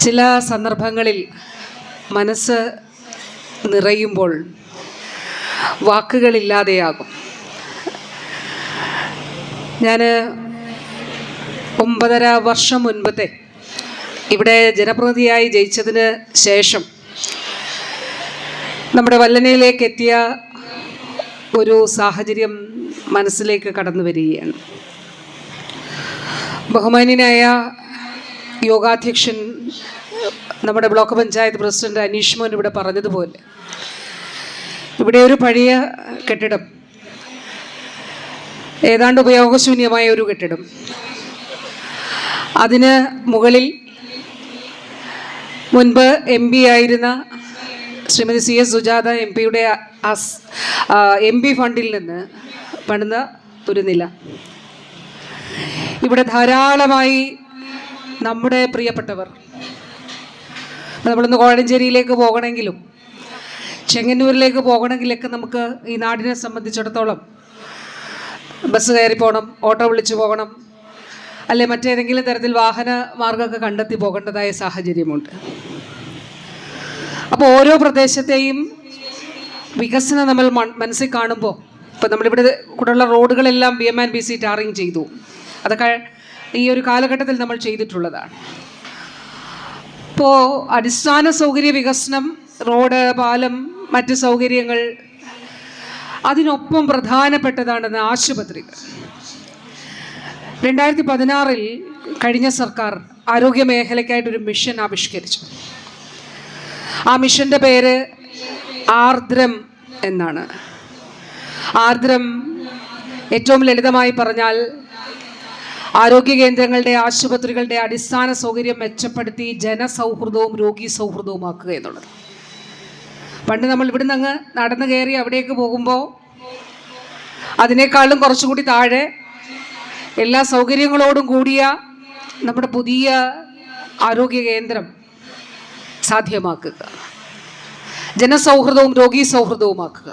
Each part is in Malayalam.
ചില സന്ദർഭങ്ങളിൽ മനസ്സ് നിറയുമ്പോൾ വാക്കുകളില്ലാതെയാകും. ഞാൻ ഒമ്പതര വർഷം മുൻപത്തെ ഇവിടെ ജനപ്രതിനിധിയായി ജയിച്ചതിന് ശേഷം നമ്മുടെ വല്ലനയിലേക്ക് എത്തിയ ഒരു സാഹചര്യം മനസ്സിലേക്ക് കടന്നു വരികയാണ്. ബഹുമാന്യനായ യോഗാധ്യക്ഷൻ നമ്മുടെ ബ്ലോക്ക് പഞ്ചായത്ത് പ്രസിഡന്റ് അനീഷ് മോൻ ഇവിടെ പറഞ്ഞതുപോലെ. ഇവിടെ ഒരു പഴയ കെട്ടിടം. ഏതാണ്ട് ഉപയോഗശൂന്യമായ ഒരു കെട്ടിടം. അതിന് മുകളിൽ മുൻപ് എം പി ആയിരുന്ന Shrimati C S Sujatha M പിയുടെ എം പി ഫണ്ടിൽ നിന്ന് പണിത ഒരു നില. ഇവിടെ ധാരാളമായി നമ്മുടെ പ്രിയപ്പെട്ടവർ. നമ്മളൊന്ന് കോഴഞ്ചേരിയിലേക്ക് പോകണമെങ്കിലും ചെങ്ങന്നൂരിലേക്ക് പോകണമെങ്കിലൊക്കെ നമുക്ക് ഈ നാടിനെ സംബന്ധിച്ചിടത്തോളം ബസ് കയറി പോകണം ഓട്ടോ വിളിച്ചു പോകണം അല്ലെ മറ്റേതെങ്കിലും തരത്തിൽ വാഹന മാർഗമൊക്കെ കണ്ടെത്തി പോകേണ്ടതായ സാഹചര്യമുണ്ട്. അപ്പോൾ ഓരോ പ്രദേശത്തെയും വികസനം നമ്മൾ മനസ്സിൽ കാണുമ്പോൾ ഇപ്പം നമ്മളിവിടെ കൂടെയുള്ള റോഡുകളെല്ലാം B M and B C tarring ചെയ്തു. അതൊക്കെ ഈ ഒരു കാലഘട്ടത്തിൽ നമ്മൾ ചെയ്തിട്ടുള്ളതാണ്. ഇപ്പോൾ അടിസ്ഥാന സൗകര്യ വികസനം റോഡ് പാലം മറ്റ് സൗകര്യങ്ങൾ അതിനൊപ്പം പ്രധാനപ്പെട്ടതാണ് ആശുപത്രികൾ. രണ്ടായിരത്തി പതിനാറിൽ കഴിഞ്ഞ സർക്കാർ ആരോഗ്യ മേഖലയ്ക്കായിട്ടൊരു മിഷൻ ആവിഷ്കരിച്ചു. ആ മിഷന്റെ പേര് ആർദ്രം എന്നാണ്. ആർദ്രം ഏറ്റവും ലളിതമായി പറഞ്ഞാൽ ആരോഗ്യ കേന്ദ്രങ്ങളുടെ ആശുപത്രികളുടെ അടിസ്ഥാന സൗകര്യം മെച്ചപ്പെടുത്തി ജനസൗഹൃദവും രോഗി സൗഹൃദവുമാക്കുക എന്നുള്ളത്. പണ്ട് നമ്മൾ ഇവിടുന്ന് അങ്ങ് നടന്നു കയറി അവിടേക്ക് പോകുമ്പോൾ അതിനേക്കാളും കുറച്ചുകൂടി താഴെ എല്ലാ സൗകര്യങ്ങളോടും കൂടിയ നമ്മുടെ പുതിയ ആരോഗ്യ കേന്ദ്രം സാധ്യമാക്കുക. ജനസൗഹൃദവും രോഗീ സൗഹൃദവുമാക്കുക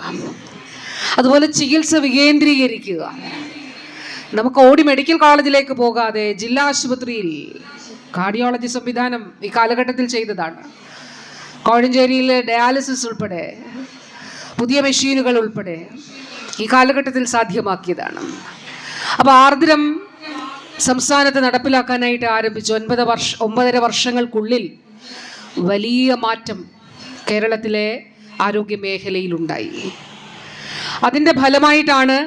അതുപോലെ ചികിത്സ വികേന്ദ്രീകരിക്കുക. നമുക്ക് ഓടി മെഡിക്കൽ കോളേജിലേക്ക് പോകാതെ ജില്ലാ ആശുപത്രിയിൽ കാർഡിയോളജി സംവിധാനം ഈ കാലഘട്ടത്തിൽ ചെയ്തതാണ്. കോഴഞ്ചേരിയിലെ ഡയാലിസിസ് ഉൾപ്പെടെ പുതിയ മെഷീനുകൾ ഉൾപ്പെടെ ഈ കാലഘട്ടത്തിൽ സാധ്യമാക്കിയതാണ്. അപ്പോൾ ആർദ്രം സംസ്ഥാനത്ത് നടപ്പിലാക്കാനായിട്ട് ആരംഭിച്ചു. ഒൻപത് വർഷ ഒമ്പതര വർഷങ്ങൾക്കുള്ളിൽ വലിയ മാറ്റം കേരളത്തിലെ ആരോഗ്യ മേഖലയിലുണ്ടായി. അതിന്റെ ഫലമായിട്ടാണ്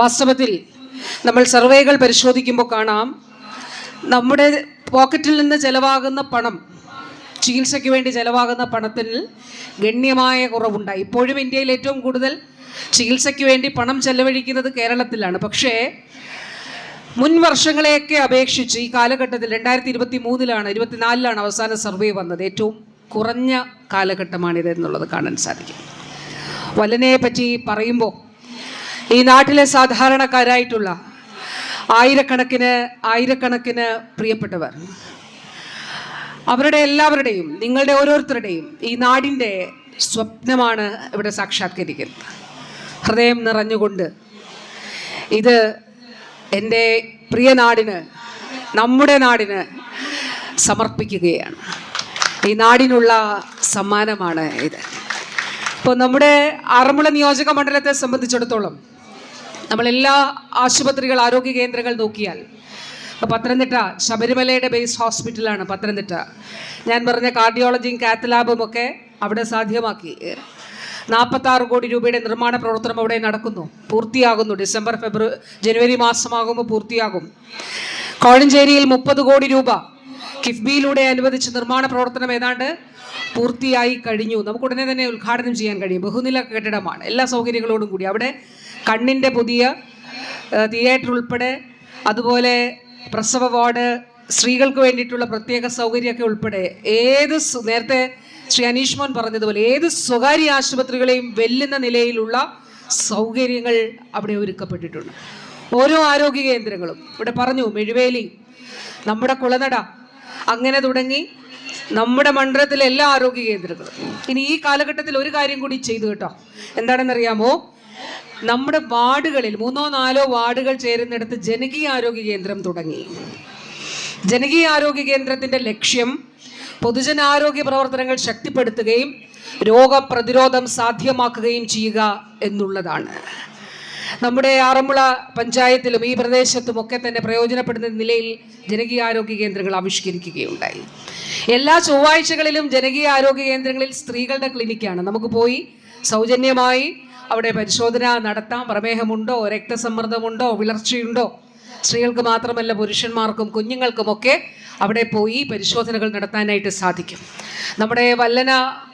വാസ്തവത്തിൽ നമ്മൾ സർവേകൾ പരിശോധിക്കുമ്പോൾ കാണാം നമ്മുടെ പോക്കറ്റിൽ നിന്ന് ചെലവാകുന്ന പണം ചികിത്സയ്ക്ക് വേണ്ടി ചെലവാകുന്ന പണത്തിൽ ഗണ്യമായ കുറവുണ്ടായി. ഇപ്പോഴും ഇന്ത്യയിൽ ഏറ്റവും കൂടുതൽ ചികിത്സയ്ക്ക് വേണ്ടി പണം ചെലവഴിക്കുന്നത് കേരളത്തിലാണ്. പക്ഷേ മുൻ വർഷങ്ങളെയൊക്കെ അപേക്ഷിച്ച് ഈ കാലഘട്ടത്തിൽ രണ്ടായിരത്തി ഇരുപത്തി മൂന്നിലാണ് ഇരുപത്തിനാലിലാണ് അവസാന സർവേ വന്നത്. ഏറ്റവും കുറഞ്ഞ കാലഘട്ടമാണിത് എന്നുള്ളത് കാണാൻ സാധിക്കും. വലനയെ പറ്റി പറയുമ്പോൾ ഈ നാട്ടിലെ സാധാരണക്കാരായിട്ടുള്ള ആയിരക്കണക്കിന് ആയിരക്കണക്കിന് പ്രിയപ്പെട്ടവർ അവരുടെ എല്ലാവരുടെയും നിങ്ങളുടെ ഓരോരുത്തരുടെയും ഈ നാടിന്റെ സ്വപ്നമാണ് ഇവിടെ സാക്ഷാത്കരിക്കുന്നത്. ഹൃദയം നിറഞ്ഞുകൊണ്ട് ഇത് എന്റെ പ്രിയ നാടിന് നമ്മുടെ നാടിന് സമർപ്പിക്കുകയാണ്. ഈ നാടിനുള്ള സമ്മാനമാണ് ഇത്. ഇപ്പോൾ നമ്മുടെ ആറന്മുള നിയോജക മണ്ഡലത്തെ സംബന്ധിച്ചിടത്തോളം നമ്മളെല്ലാ ആശുപത്രികൾ ആരോഗ്യ കേന്ദ്രങ്ങൾ നോക്കിയാൽ പത്തനംതിട്ട ശബരിമലയുടെ ബേസ് ഹോസ്പിറ്റലാണ് പത്തനംതിട്ട. ഞാൻ പറഞ്ഞ കാർഡിയോളജിയും കാത്ത് ലാബും ഒക്കെ അവിടെ സാധ്യമാക്കി. നാൽപ്പത്താറ് കോടി രൂപയുടെ നിർമ്മാണ പ്രവർത്തനം അവിടെ നടക്കുന്നു. പൂർത്തിയാകുന്നു. ഡിസംബർ ഫെബ്രുവരി ജനുവരി മാസമാകുമ്പോൾ പൂർത്തിയാകും. കോഴഞ്ചേരിയിൽ മുപ്പത് കോടി രൂപ കിഫ്ബിയിലൂടെ അനുവദിച്ച നിർമ്മാണ പ്രവർത്തനം ഏതാണ്ട് പൂർത്തിയായി കഴിഞ്ഞു. നമുക്ക് ഉടനെ തന്നെ ഉദ്ഘാടനം ചെയ്യാൻ കഴിയും. ബഹുനില കെട്ടിടമാണ്. എല്ലാ സൗകര്യങ്ങളോടും കൂടി. അവിടെ കണ്ണിന്റെ പുതിയ തിയേറ്റർ ഉൾപ്പെടെ അതുപോലെ പ്രസവ വാർഡ് സ്ത്രീകൾക്ക് വേണ്ടിയിട്ടുള്ള പ്രത്യേക സൗകര്യമൊക്കെ ഉൾപ്പെടെ ഏത് നേരത്തെ ശ്രീ അനീഷ് മോൻ പറഞ്ഞതുപോലെ ഏത് സ്വകാര്യ ആശുപത്രികളെയും വെല്ലുന്ന നിലയിലുള്ള സൗകര്യങ്ങൾ അവിടെ ഒരുക്കപ്പെട്ടിട്ടുണ്ട്. ഓരോ ആരോഗ്യ കേന്ദ്രങ്ങളും. ഇവിടെ പറഞ്ഞു മെഴുവേലി നമ്മുടെ കുളനട അങ്ങനെ തുടങ്ങി നമ്മുടെ മണ്ഡലത്തിലെ എല്ലാ ആരോഗ്യ കേന്ദ്രങ്ങളും. ഇനി ഈ കാലഘട്ടത്തിൽ ഒരു കാര്യം കൂടി ചെയ്തു കേട്ടോ. എന്താണെന്നറിയാമോ? നമ്മുടെ വാർഡുകളിൽ മൂന്നോ നാലോ വാർഡുകൾ ചേരുന്നിടത്ത് ജനകീയ ആരോഗ്യ കേന്ദ്രം തുടങ്ങി. ജനകീയ ആരോഗ്യ കേന്ദ്രത്തിന്റെ ലക്ഷ്യം പൊതുജനാരോഗ്യ പ്രവർത്തനങ്ങൾ ശക്തിപ്പെടുത്തുകയും രോഗപ്രതിരോധം സാധ്യമാക്കുകയും ചെയ്യുക എന്നുള്ളതാണ്. നമ്മുടെ ആറന്മുള പഞ്ചായത്തിലും ഈ പ്രദേശത്തുമൊക്കെ തന്നെ പ്രയോജനപ്പെടുന്ന നിലയിൽ ജനകീയ ആരോഗ്യ കേന്ദ്രങ്ങൾ ആവിഷ്കരിക്കുകയുണ്ടായി. എല്ലാ ചൊവ്വാഴ്ചകളിലും ജനകീയ ആരോഗ്യ കേന്ദ്രങ്ങളിൽ സ്ത്രീകളുടെ ക്ലിനിക്കാണ്. നമുക്ക് പോയി സൗജന്യമായി അവിടെ പരിശോധന നടത്താം. പ്രമേഹമുണ്ടോ? രക്തസമ്മർദ്ദമുണ്ടോ? വിളർച്ചയുണ്ടോ? സ്ത്രീകൾക്ക് മാത്രമല്ല പുരുഷന്മാർക്കും കുഞ്ഞുങ്ങൾക്കുമൊക്കെ അവിടെ പോയി പരിശോധനകൾ നടത്താനായിട്ട് സാധിക്കും. നമ്മുടെ വല്ലന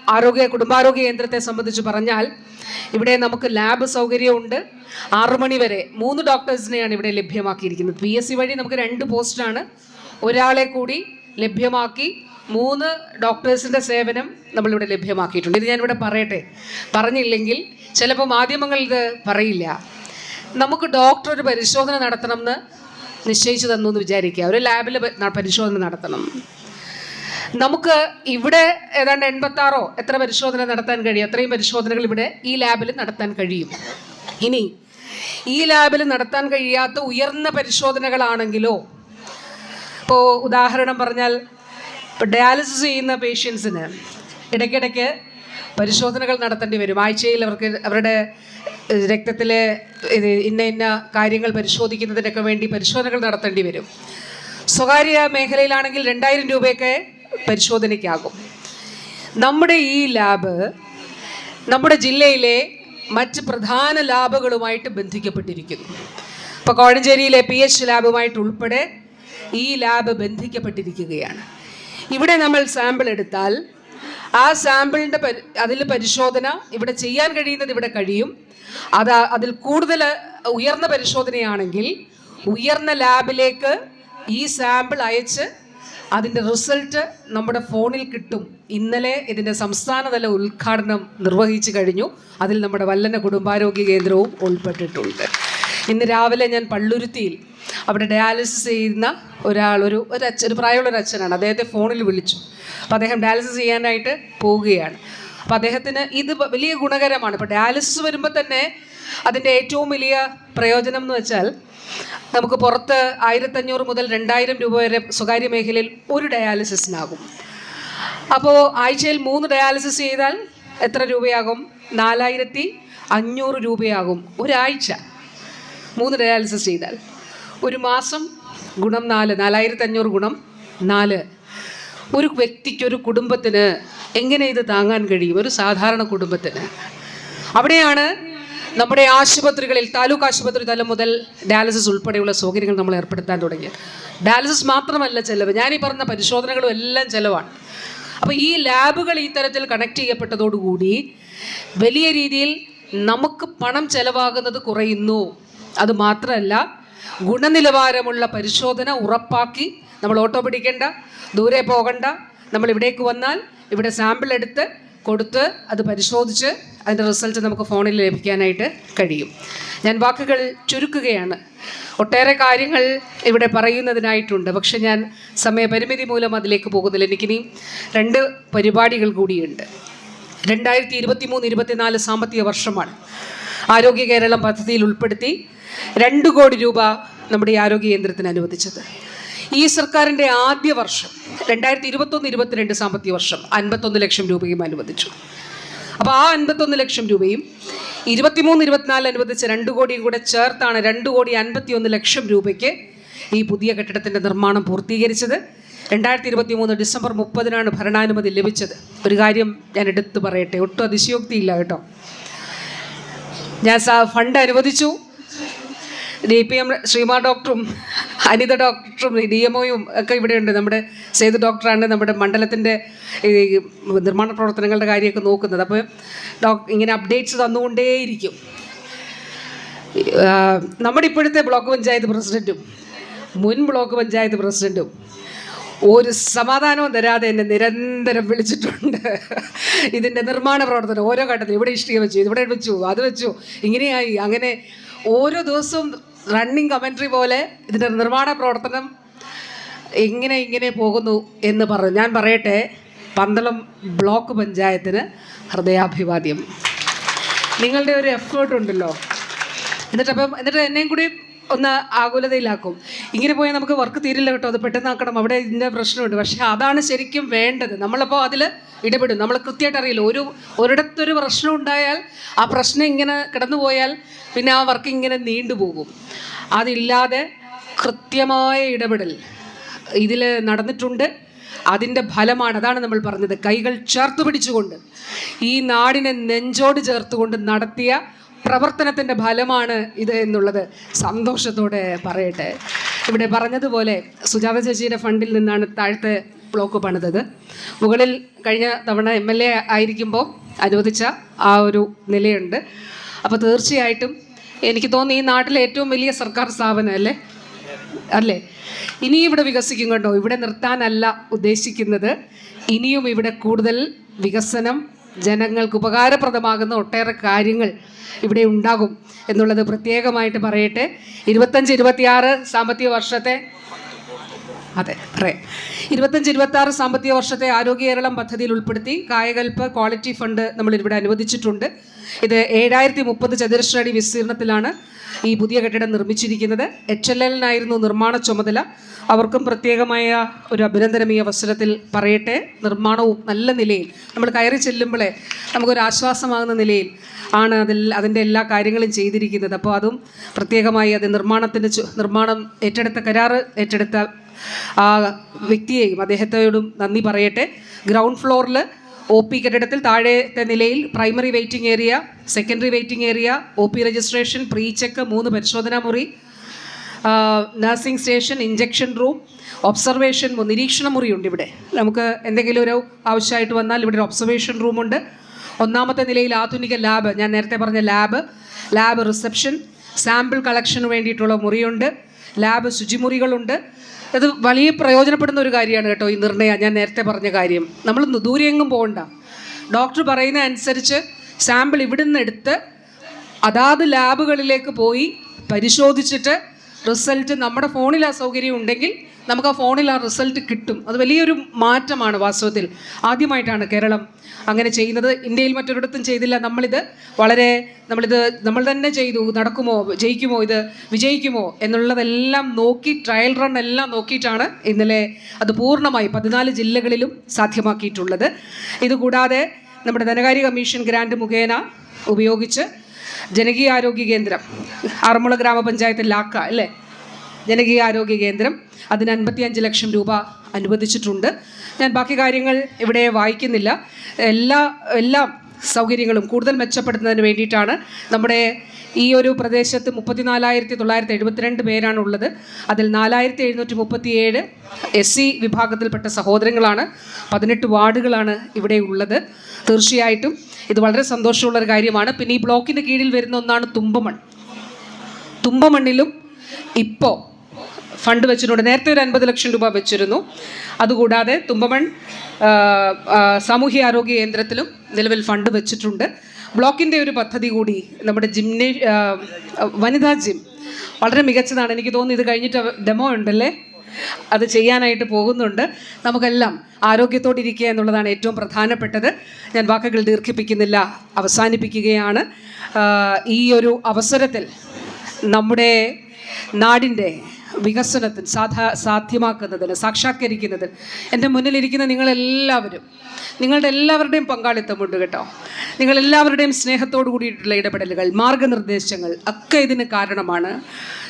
ആരോഗ്യ കുടുംബാരോഗ്യ കേന്ദ്രത്തെ സംബന്ധിച്ച് പറഞ്ഞാൽ ഇവിടെ നമുക്ക് ലാബ് സൗകര്യമുണ്ട്. ആറു മണി വരെ മൂന്ന് ഡോക്ടേഴ്സിനെയാണ് ഇവിടെ ലഭ്യമാക്കിയിരിക്കുന്നത്. പി എസ് സി വഴി നമുക്ക് രണ്ട് പോസ്റ്റാണ് ഒരാളെ കൂടി ലഭ്യമാക്കി. മൂന്ന് ഡോക്ടേഴ്സിന്റെ സേവനം നമ്മളിവിടെ ലഭ്യമാക്കിയിട്ടുണ്ട്. ഇത് ഞാനിവിടെ പറയട്ടെ. പറഞ്ഞില്ലെങ്കിൽ ചിലപ്പോൾ മാധ്യമങ്ങൾ ഇത് പറയില്ല. നമുക്ക് ഡോക്ടർ ഒരു പരിശോധന നടത്തണം എന്ന് നിശ്ചയിച്ചു തന്നു എന്ന് വിചാരിക്കുക. ഒരു ലാബിൽ പരിശോധന നടത്തണം. നമുക്ക് ഇവിടെ ഏതാണ്ട് എൺപത്താറോ എത്ര പരിശോധന നടത്താൻ കഴിയും? അത്രയും പരിശോധനകൾ ഇവിടെ ഈ ലാബിൽ നടത്താൻ കഴിയും. ഇനി ഈ ലാബിൽ നടത്താൻ കഴിയാത്ത ഉയർന്ന പരിശോധനകളാണെങ്കിലോ ഇപ്പോൾ ഉദാഹരണം പറഞ്ഞാൽ ഡയാലിസിസ് ചെയ്യുന്ന പേഷ്യൻസിന് ഇടയ്ക്കിടയ്ക്ക് പരിശോധനകൾ നടത്തേണ്ടി വരും. ആഴ്ചയിൽ അവർക്ക് അവരുടെ രക്തത്തിലെ ഇന്ന ഇന്ന കാര്യങ്ങൾ പരിശോധിക്കുന്നതിനൊക്കെ വേണ്ടി പരിശോധനകൾ നടത്തേണ്ടി വരും. സ്വകാര്യ മേഖലയിലാണെങ്കിൽ രണ്ടായിരം രൂപയൊക്കെ പരിശോധനയ്ക്കാകും. നമ്മുടെ ഈ ലാബ് നമ്മുടെ ജില്ലയിലെ മറ്റ് പ്രധാന ലാബുകളുമായിട്ട് ബന്ധിക്കപ്പെട്ടിരിക്കുന്നു. ഇപ്പോൾ കോഴഞ്ചേരിയിലെ പി എച്ച് ലാബുമായിട്ട് ഉൾപ്പെടെ ഈ ലാബ് ബന്ധിക്കപ്പെട്ടിരിക്കുകയാണ്. ഇവിടെ നമ്മൾ സാമ്പിൾ എടുത്താൽ ആ സാമ്പിളിന്റെ അതിൽ പരിശോധന ഇവിടെ ചെയ്യാൻ കഴിയുന്നത് ഇവിടെ കഴിയും. അത് അതിൽ കൂടുതൽ ഉയർന്ന പരിശോധനയാണെങ്കിൽ ഉയർന്ന ലാബിലേക്ക് ഈ സാമ്പിൾ അയച്ച് അതിന്റെ റിസൾട്ട് നമ്മുടെ ഫോണിൽ കിട്ടും. ഇന്നലെ ഇതിന്റെ സംസ്ഥാനതല ഉദ്ഘാടനം നിർവഹിച്ചു കഴിഞ്ഞു. അതിൽ നമ്മുടെ വല്ലന കുടുംബാരോഗ്യ കേന്ദ്രവും ഉൾപ്പെട്ടിട്ടുണ്ട്. ഇന്ന് രാവിലെ ഞാൻ പള്ളുരുത്തിയിൽ അവിടെ ഡയാലിസിസ് ചെയ്യുന്ന ഒരാൾ ഒരു ഒരു അച്ഛൻ ഒരു പ്രായമുള്ള ഒരു അച്ഛനാണ്. അദ്ദേഹത്തെ ഫോണിൽ വിളിച്ചു. അപ്പോൾ അദ്ദേഹം ഡയാലിസിസ് ചെയ്യാനായിട്ട് പോവുകയാണ്. അപ്പോൾ അദ്ദേഹത്തിന് ഇത് വലിയ ഗുണകരമാണ്. ഇപ്പോൾ ഡയാലിസിസ് വരുമ്പോൾ തന്നെ അതിന്റെ ഏറ്റവും വലിയ പ്രയോജനം എന്ന് വെച്ചാൽ നമുക്ക് പുറത്ത് ആയിരത്തഞ്ഞൂറ് മുതൽ രണ്ടായിരം രൂപ വരെ സ്വകാര്യ മേഖലയിൽ ഒരു ഡയാലിസിസിനാകും. അപ്പോൾ ആഴ്ചയിൽ മൂന്ന് ഡയാലിസിസ് ചെയ്താൽ എത്ര രൂപയാകും? നാലായിരത്തി അഞ്ഞൂറ് രൂപയാകും. ഒരാഴ്ച. മൂന്ന് ഡയാലിസിസ് ചെയ്താൽ. ഒരു മാസം ഗുണം നാല് നാലായിരത്തി അഞ്ഞൂറ് ഗുണം നാല്. ഒരു വ്യക്തിക്ക് ഒരു കുടുംബത്തിന് എങ്ങനെ ഇത് താങ്ങാൻ കഴിയും? ഒരു സാധാരണ കുടുംബത്തിന്. അവിടെയാണ് നമ്മുടെ ആശുപത്രികളിൽ താലൂക്ക് ആശുപത്രി തലം മുതൽ ഡയാലിസിസ് ഉൾപ്പെടെയുള്ള സൗകര്യങ്ങൾ നമ്മൾ ഏർപ്പെടുത്താൻ തുടങ്ങിയത്. ഡയാലിസിസ് മാത്രമല്ല ചെലവ്. ഞാനീ പറഞ്ഞ പരിശോധനകളും എല്ലാം ചിലവാണ്. അപ്പോൾ ഈ ലാബുകൾ ഈ തരത്തിൽ കണക്ട് ചെയ്യപ്പെട്ടതോടുകൂടി വലിയ രീതിയിൽ നമുക്ക് പണം ചെലവാകുന്നത് കുറയുന്നു. അത് മാത്രമല്ല ഗുണനിലവാരമുള്ള പരിശോധന ഉറപ്പാക്കി. നമ്മൾ ഓട്ടോ പിടിക്കേണ്ട ദൂരെ പോകണ്ട. നമ്മൾ ഇവിടേക്ക് വന്നാൽ ഇവിടെ സാമ്പിൾ എടുത്ത് കൊടുത്ത് അത് പരിശോധിച്ച് അതിന്റെ റിസൾട്ട് നമുക്ക് ഫോണിൽ ലഭിക്കാനായിട്ട് കഴിയും. ഞാൻ വാക്കുകൾ ചുരുക്കുകയാണ്. ഒട്ടേറെ കാര്യങ്ങൾ ഇവിടെ പറയുന്നതിനായിട്ടുണ്ട്. പക്ഷെ ഞാൻ സമയപരിമിതി മൂലം അതിലേക്ക് പോകുന്നില്ല. എനിക്കിനി രണ്ട് പരിപാടികൾ കൂടിയുണ്ട്. രണ്ടായിരത്തി ഇരുപത്തി മൂന്ന് ഇരുപത്തിനാല് സാമ്പത്തിക വർഷമാണ്. ആരോഗ്യ കേരളം പദ്ധതിയിൽ ഉൾപ്പെടുത്തി രണ്ട് കോടി രൂപ നമ്മുടെ ഈ ആരോഗ്യ കേന്ദ്രത്തിന് അനുവദിച്ചത്. ഈ സർക്കാരിന്റെ ആദ്യ വർഷം രണ്ടായിരത്തി ഇരുപത്തൊന്ന് ഇരുപത്തിരണ്ട് സാമ്പത്തിക വർഷം അൻപത്തൊന്ന് ലക്ഷം രൂപയും അനുവദിച്ചു. അപ്പോൾ ആ അൻപത്തൊന്ന് ലക്ഷം രൂപയും ഇരുപത്തിമൂന്ന് ഇരുപത്തിനാല് അനുവദിച്ച രണ്ട് കോടിയും കൂടെ ചേർത്താണ് രണ്ട് കോടി അൻപത്തി ഒന്ന് ലക്ഷം രൂപയ്ക്ക് ഈ പുതിയ കെട്ടിടത്തിന്റെ നിർമ്മാണം പൂർത്തീകരിച്ചത്. രണ്ടായിരത്തി ഇരുപത്തി മൂന്ന് ഡിസംബർ മുപ്പതിനാണ് ഭരണാനുമതി ലഭിച്ചത്. ഒരു കാര്യം ഞാൻ എടുത്തു പറയട്ടെ ഒട്ടും അതിശയോക്തിയില്ല കേട്ടോ. ഞാൻ സാ ഫണ്ട് അനുവദിച്ചു. ഡി പി എം ശ്രീമാ ഡോക്ടറും അനിത ഡോക്ടറും ഡി എം ഒയും ഒക്കെ ഇവിടെയുണ്ട് നമ്മുടെ സേതു ഡോക്ടറാണ് നമ്മുടെ മണ്ഡലത്തിന്റെ ഈ നിർമ്മാണ പ്രവർത്തനങ്ങളുടെ കാര്യമൊക്കെ നോക്കുന്നത്. അപ്പോൾ ഡോക് ഇങ്ങനെ അപ്ഡേറ്റ്സ് തന്നുകൊണ്ടേയിരിക്കും. നമ്മുടെ ഇപ്പോഴത്തെ ബ്ലോക്ക് പഞ്ചായത്ത് പ്രസിഡന്റും മുൻ ബ്ലോക്ക് പഞ്ചായത്ത് പ്രസിഡന്റും ഒരു സമാധാനവും തരാതെ എന്നെ നിരന്തരം വിളിച്ചിട്ടുണ്ട്. ഇതിന്റെ നിർമ്മാണ പ്രവർത്തനം ഓരോ ഘട്ടത്തിൽ ഇവിടെ ഇഷ്ടിക വെച്ചു ഇവിടെ വെച്ചു അത് വെച്ചു. ഇങ്ങനെയായി. അങ്ങനെ ഓരോ ദിവസവും റണ്ണിങ് കമൻട്രി പോലെ ഇതിന്റെ നിർമ്മാണ പ്രവർത്തനം എങ്ങനെ ഇങ്ങനെ പോകുന്നു എന്ന് പറഞ്ഞു. ഞാൻ പറയട്ടെ പന്തളം ബ്ലോക്ക് പഞ്ചായത്തിന് ഹൃദയാഭിവാദ്യം. നിങ്ങളുടെ ഒരു എഫേർട്ട് ഉണ്ടല്ലോ. എന്നിട്ട് അപ്പം എന്നിട്ട് എന്നെയും കൂടി ഒന്ന് ആകുലതയിലാക്കും. ഇങ്ങനെ പോയാൽ നമുക്ക് വർക്ക് തീരില്ല കേട്ടോ. അത് പെട്ടെന്നാക്കണം. അവിടെ ഇതിന്റെ പ്രശ്നമുണ്ട്. പക്ഷേ അതാണ് ശരിക്കും വേണ്ടത്. നമ്മളപ്പോൾ അതിൽ ഇടപെടും. നമ്മൾ കൃത്യമായിട്ട് അറിയില്ല. ഒരു ഒരിടത്തൊരു പ്രശ്നം ഉണ്ടായാൽ ആ പ്രശ്നം ഇങ്ങനെ കിടന്നു പോയാൽ പിന്നെ ആ വർക്ക് ഇങ്ങനെ നീണ്ടുപോകും അതില്ലാതെ കൃത്യമായ ഇടപെടൽ ഇതിൽ നടന്നിട്ടുണ്ട്. അതിന്റെ ഫലമാണ് അതാണ് നമ്മൾ പറഞ്ഞത്. കൈകൾ ചേർത്ത് പിടിച്ചുകൊണ്ട് ഈ നാടിനെ നെഞ്ചോട് ചേർത്തുകൊണ്ട് നടത്തിയ പ്രവർത്തനത്തിന്റെ ഫലമാണ് ഇത് എന്നുള്ളത് സന്തോഷത്തോടെ പറയട്ടെ. ഇവിടെ പറഞ്ഞതുപോലെ സുജാത ചേച്ചിയുടെ ഫണ്ടിൽ നിന്നാണ് താഴത്തെ ബ്ലോക്ക് പണിതത്. മുകളിൽ കഴിഞ്ഞ തവണ എം എൽ എ ആയിരിക്കുമ്പോൾ അനുവദിച്ച ആ ഒരു നിലയുണ്ട്. അപ്പോൾ തീർച്ചയായിട്ടും എനിക്ക് തോന്നുന്നു ഈ നാട്ടിലെ ഏറ്റവും വലിയ സർക്കാർ സ്ഥാപനം അല്ലേ? അല്ലേ? ഇനിയും ഇവിടെ വികസിക്കും കേട്ടോ. ഇവിടെ നിർത്താനല്ല ഉദ്ദേശിക്കുന്നത്. ഇനിയും ഇവിടെ കൂടുതൽ വികസനം ജനങ്ങൾക്ക് ഉപകാരപ്രദമാകുന്ന ഒട്ടേറെ കാര്യങ്ങൾ ഇവിടെ ഉണ്ടാകും എന്നുള്ളത് പ്രത്യേകമായിട്ട് പറയട്ടെ. ഇരുപത്തഞ്ച് ഇരുപത്തിയാറ് സാമ്പത്തിക വർഷത്തെ അതെ പറയാം ഇരുപത്തഞ്ച് ഇരുപത്തി ആറ് സാമ്പത്തിക വർഷത്തെ ആരോഗ്യ കേരളം പദ്ധതിയിൽ ഉൾപ്പെടുത്തി കായകൽപ്പ് ക്വാളിറ്റി ഫണ്ട് നമ്മൾ ഇവിടെ അനുവദിച്ചിട്ടുണ്ട്. ഇത് ഏഴായിരത്തി മുപ്പത് ചതുരശ്ര അടി വിസ്തീർണത്തിലാണ് ഈ പുതിയ കെട്ടിടം നിർമ്മിച്ചിരിക്കുന്നത്. എച്ച് എൽ എല്ലിനായിരുന്നു നിർമ്മാണ ചുമതല. അവർക്കും പ്രത്യേകമായ ഒരു അഭിനന്ദനം ഈ അവസരത്തിൽ പറയട്ടെ. നിർമ്മാണവും നല്ല നിലയിൽ നമ്മൾ കയറി ചെല്ലുമ്പോഴേ നമുക്കൊരു ആശ്വാസമാകുന്ന നിലയിൽ ആണ് അതിൽ അതിന്റെ എല്ലാ കാര്യങ്ങളും ചെയ്തിരിക്കുന്നത്. അപ്പോൾ അതും പ്രത്യേകമായി അത് നിർമ്മാണത്തിന് നിർമ്മാണം ഏറ്റെടുത്ത കരാറ് ഏറ്റെടുത്ത ആ വ്യക്തിയെയും അദ്ദേഹത്തോടും നന്ദി പറയട്ടെ. ഗ്രൗണ്ട് ഫ്ലോറിൽ ഒ പി കെട്ടിടത്തിൽ താഴത്തെ നിലയിൽ primary waiting area secondary waiting area O P registration pre check മൂന്ന് പരിശോധനാ മുറി nursing station injection room observation നിരീക്ഷണ മുറിയുണ്ട് ഇവിടെ. നമുക്ക് എന്തെങ്കിലും ഒരു ആവശ്യമായിട്ട് വന്നാൽ ഇവിടെ ഒരു ഒബ്സർവേഷൻ റൂമുണ്ട്. ഒന്നാമത്തെ നിലയിൽ ആധുനിക ലാബ് ഞാൻ നേരത്തെ പറഞ്ഞ ലാബ് ലാബ് റിസപ്ഷൻ സാമ്പിൾ കളക്ഷന് വേണ്ടിയിട്ടുള്ള മുറിയുണ്ട്. ലാബ് ശുചിമുറികളുണ്ട്. ഇത് വലിയ പ്രയോജനപ്പെടുന്ന ഒരു കാര്യമാണ് കേട്ടോ ഈ നിർണയം ഞാൻ നേരത്തെ പറഞ്ഞ കാര്യം. നമ്മൾ ദൂരെ എങ്ങും പോകണ്ട. ഡോക്ടർ പറയുന്ന അനുസരിച്ച് സാമ്പിൾ ഇവിടുന്ന് എടുത്ത് അതാത് ലാബുകളിലേക്ക് പോയി പരിശോധിച്ചിട്ട് റിസൾട്ട് നമ്മുടെ ഫോണിൽ ആ സൗകര്യം ഉണ്ടെങ്കിൽ നമുക്ക് ആ ഫോണിൽ ആ റിസൾട്ട് കിട്ടും. അത് വലിയൊരു മാറ്റമാണ് വാസ്തവത്തിൽ. ആദ്യമായിട്ടാണ് കേരളം അങ്ങനെ ചെയ്യുന്നത്. ഇന്ത്യയിൽ മറ്റൊരിടത്തും ചെയ്തില്ല. നമ്മളിത് വളരെ നമ്മളിത് നമ്മൾ തന്നെ ചെയ്തു. നടക്കുമോ? ജയിക്കുമോ ഇത്? വിജയിക്കുമോ? എന്നുള്ളതെല്ലാം നോക്കി ട്രയൽ റൺ എല്ലാം നോക്കിയിട്ടാണ് ഇന്നലെ അത് പൂർണമായി പതിനാല് ജില്ലകളിലും സാധ്യമാക്കിയിട്ടുള്ളത്. ഇതുകൂടാതെ നമ്മുടെ ധനകാര്യ കമ്മീഷൻ ഗ്രാൻഡ് മുഖേന ഉപയോഗിച്ച് ജനകീയ ആരോഗ്യ കേന്ദ്രം ആറന്മുള ഗ്രാമപഞ്ചായത്ത് ലാക്ക അല്ലേ? ജനകീയ ആരോഗ്യ കേന്ദ്രം അതിന് അൻപത്തിയഞ്ച് ലക്ഷം രൂപ അനുവദിച്ചിട്ടുണ്ട്. ഞാൻ ബാക്കി കാര്യങ്ങൾ ഇവിടെ വായിക്കുന്നില്ല. എല്ലാ എല്ലാ സൗകര്യങ്ങളും കൂടുതൽ മെച്ചപ്പെടുത്തുന്നതിന് വേണ്ടിയിട്ടാണ് നമ്മുടെ ഈ ഒരു പ്രദേശത്ത് മുപ്പത്തിനാലായിരത്തി തൊള്ളായിരത്തി എഴുപത്തിരണ്ട് പേരാണ് ഉള്ളത് അതിൽ നാലായിരത്തി എഴുന്നൂറ്റി മുപ്പത്തിയേഴ് എസ് സി വിഭാഗത്തിൽപ്പെട്ട സഹോദരങ്ങളാണ്. പതിനെട്ട് വാർഡുകളാണ് ഇവിടെ ഉള്ളത്. തീർച്ചയായിട്ടും ഇത് വളരെ സന്തോഷമുള്ള ഒരു കാര്യമാണ്. പിന്നെ ഈ ബ്ലോക്കിന്റെ കീഴിൽ വരുന്ന ഒന്നാണ് തുമ്പമൺ തുമ്പമണ്ണിലും ഇപ്പോൾ ഫണ്ട് വെച്ചിട്ടുണ്ട്. നേരത്തെ ഒരു അൻപത് ലക്ഷം രൂപ വെച്ചിരുന്നു. അതുകൂടാതെ തുമ്പമൺ സാമൂഹ്യ ആരോഗ്യ കേന്ദ്രത്തിലും നിലവിൽ ഫണ്ട് വെച്ചിട്ടുണ്ട്. ബ്ലോക്കിന്റെ ഒരു പദ്ധതി കൂടി നമ്മുടെ ജിംനേ വനിതാ ജിം വളരെ മികച്ചതാണ്. എനിക്ക് തോന്നുന്നു ഇത് കഴിഞ്ഞിട്ട് ഡെമോ ഉണ്ടല്ലേ? അത് ചെയ്യാനായിട്ട് പോകുന്നുണ്ട്. നമുക്കെല്ലാം ആരോഗ്യത്തോടെ ഇരിക്കുക എന്നുള്ളതാണ് ഏറ്റവും പ്രധാനപ്പെട്ടത്. ഞാൻ വാക്കുകൾ ദീർഘിപ്പിക്കുന്നില്ല അവസാനിപ്പിക്കുകയാണ്. ഈ ഒരു അവസരത്തിൽ നമ്മുടെ നാടിന്റെ വികസനത്തിന് സാധാ സാധ്യമാക്കുന്നതിന് സാക്ഷാത്കരിക്കുന്നതിന് എന്റെ മുന്നിലിരിക്കുന്ന നിങ്ങളെല്ലാവരും നിങ്ങളുടെ എല്ലാവരുടെയും പങ്കാളിത്തമുണ്ട് കേട്ടോ. നിങ്ങളെല്ലാവരുടെയും സ്നേഹത്തോടു കൂടിയിട്ടുള്ള ഇടപെടലുകൾ മാർഗനിർദ്ദേശങ്ങൾ ഒക്കെ ഇതിന് കാരണമാണ്.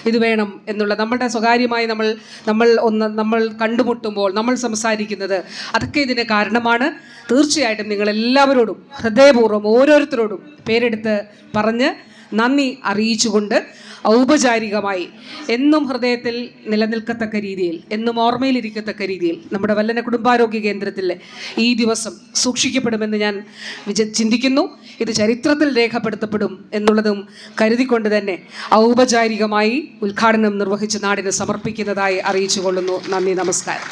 ഇത് വേണം എന്നുള്ള നമ്മുടെ സ്വകാര്യമായി നമ്മൾ നമ്മൾ ഒന്ന് നമ്മൾ കണ്ടുമുട്ടുമ്പോൾ നമ്മൾ സംസാരിക്കുന്നത് അതൊക്കെ ഇതിന് കാരണമാണ്. തീർച്ചയായിട്ടും നിങ്ങളെല്ലാവരോടും ഹൃദയപൂർവം ഓരോരുത്തരോടും പേരെടുത്ത് പറഞ്ഞ് നന്ദി അറിയിച്ചുകൊണ്ട് ഔപചാരികമായി എന്നും ഹൃദയത്തിൽ നിലനിൽക്കത്തക്ക രീതിയിൽ എന്നും ഓർമ്മയിലിരിക്കത്തക്ക രീതിയിൽ നമ്മുടെ വല്ലന കുടുംബാരോഗ്യ കേന്ദ്രത്തിലെ ഈ ദിവസം സൂക്ഷിക്കപ്പെടുമെന്ന് ഞാൻ ചിന്തിക്കുന്നു. ഇത് ചരിത്രത്തിൽ രേഖപ്പെടുത്തപ്പെടും എന്നുള്ളതും കരുതിക്കൊണ്ട് തന്നെ ഔപചാരികമായി ഉദ്ഘാടനം നിർവഹിച്ച് നാടിന് സമർപ്പിക്കുന്നതായി അറിയിച്ചു കൊള്ളുന്നു നന്ദി നമസ്കാരം.